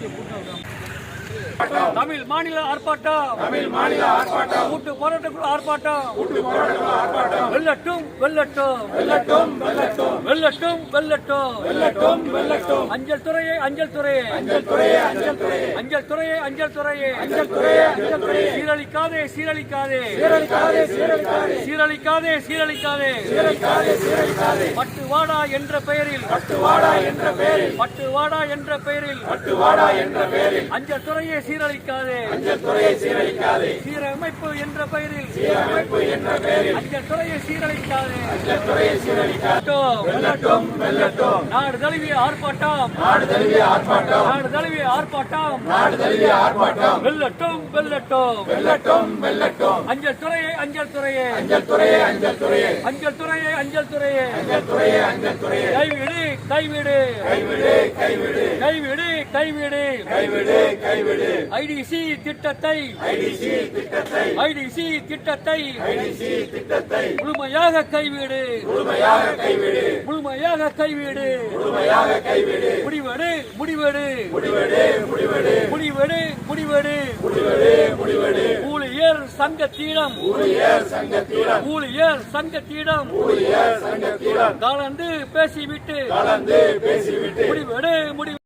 就不漂亮。தமிழ் மாநில ஆர்ப்பாட்டம். தமிழ் மாநில ஆர்ப்பாட்டம். கூட்டு போராட்டக்குழு ஆர்ப்பாட்டம். கூட்டு போராட்ட ஆர்ப்பாட்டம். வெல்லட்டும் வெல்லட்டும். வெல்லட்டும் வெல்லட்டும். வெல்லட்டும் வெல்லட்டும். வெல்லட்டும் வெல்லட்டும். அஞ்சல் துறையே அஞ்சல் துறையே. அஞ்சல் துறையே அஞ்சல் துறையே. அஞ்சல் துறையே அஞ்சல் துறையே. அஞ்சல் துறையே அஞ்சல் துறையே. சீரழிக்காதே சீரழிக்காதே. சீரழிக்காதே சீரழிக்காதே. சீரழிக்காதே சீரழிக்காதே. சீரழிக்காதே சீரழிக்காதே. பட்டுவாடா என்ற பெயரில். பட்டுவாடா என்ற பெயரில். பட்டுவாடா என்ற பெயரில். பட்டுவாடா என்ற பெயரில். அஞ்சல் துறையை சீரழிக்காதே. அஞ்சல் துறையை சீரழிக்காதே. சீரமைப்பு என்ற பெயரில். சீரமைப்பு என்ற பெயரில். அஞ்சல் துறையை சீரழிக்காதே. அஞ்சல் துறையை சீரழிக்காதே. வெல்லட்டும், வெல்லட்டும் வெல்லட்டும். நாடு தழுவிய ஆர்ப்பாட்டம். நாடு தழுவிய ஆர்ப்பாட்டம். நாடு தழுவிய ஆர்ப்பாட்டம். நாடு தழுவிய ஆர்ப்பாட்டம். வெல்லட்டும் வெல்லட்டும். வெல்லட்டும் வெல்லட்டும். அஞ்சல் துறையே அஞ்சல் துறையே. அஞ்சல் துறையே அஞ்சல் துறையே. அஞ்சல் துறையே அஞ்சல் துறையே. அஞ்சல் துறையே அஞ்சல் துறையே. கைவிடு கைவிடு. கைவிடு கைவிடு. கைவிடு கைவிடு. கைவிடு கைவிடு. ஐடிசி திட்டத்தை. ஐடிசி திட்டத்தை. ஐடிசி திட்டத்தை. ஐடிசி திட்டத்தை. முழுமையாக கைவிடு. முழுமையாக கைவிடு. முழுமையாக கைவிடு. முழுமையாக கைவிடு. முடிவெடு முடிவெடு. முடிவெடு முடிவெடு. முடிவெடு முடிவெடு. முடிவெடு முடிவெடு. ஊழியர் சங்கத்திடம். ஊழியர் சங்கத்திடம். ஊழியர் சங்கத்திடம். ஊழியர் சங்கத்திடம். கலந்து பேசிவிட்டு. கலந்து பேசிவிட்டு. முடிவெடு முடிவு